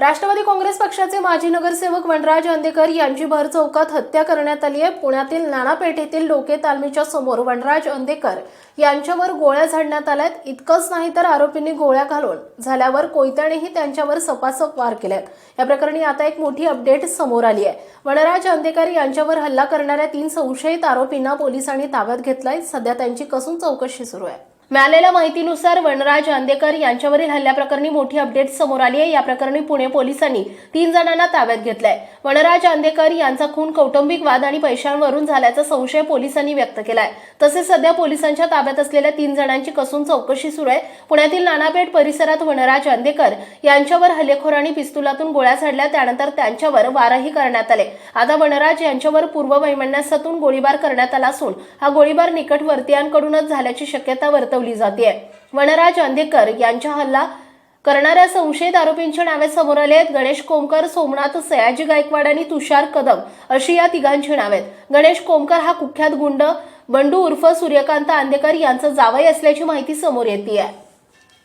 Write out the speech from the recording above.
राष्ट्रवादी काँग्रेस पक्षाचे माजी नगरसेवक वनराज अंदेकर यांची भर चौकात हत्या करण्यात आली आहे. पुण्यातील नाणापेठेतील डोके तालमीच्या समोर वनराज अंदेकर यांच्यावर गोळ्या झाडण्यात आल्यात. इतकंच नाही तर आरोपींनी गोळ्या घालून झाल्यावर कोयत्यानेही त्यांच्यावर सपासप वार केल्यात या प्रकरणी आता एक मोठी अपडेट समोर आली आहे. वनराज अंदेकर यांच्यावर हल्ला करणाऱ्या तीन संशयित आरोपींना पोलिसांनी ताब्यात घेतलाय. सध्या त्यांची कसून चौकशी सुरू आहे. मिळालेल्या माहितीनुसार वनराज आंदेकर यांच्यावरील हल्ल्याप्रकरणी मोठी अपडेट समोर आली आहे. या प्रकरणी पुणे पोलिसांनी तीन जणांना ताब्यात घेतलंय. वनराज आंदेकर यांचा खून कौटुंबिक वाद आणि पैशांवरून झाल्याचा संशय पोलिसांनी व्यक्त केलाय. तसेच सध्या पोलिसांच्या ताब्यात असलेल्या तीन जणांची कसून चौकशी सुरू आहे. पुण्यातील नानापेठ परिसरात वनराज आंदेकर यांच्यावर हल्लेखोरांनी पिस्तुलातून गोळ्या झाडल्या. त्यानंतर त्यांच्यावर वारही करण्यात आले. आता वनराज यांच्यावर पूर्व वैमनस्यातून गोळीबार करण्यात आला असून हा गोळीबार निकटवर्तीयांकडूनच झाल्याची शक्यता वर्तवली जाते. वनराज अंधेकर यांच्या हल्ला करणाऱ्या संशयित आरोपींची नावे समोर आली आहेत. गणेश कोमकर सोमनाथ सयाजी गायकवाड आणि तुषार कदम अशी या तिघांची नावे आहेत. गणेश कोमकर हा कुख्यात गुंड बंडू उर्फ सूर्यकांत आंदेकर यांचा जावई असल्याची माहिती समोर येते आहे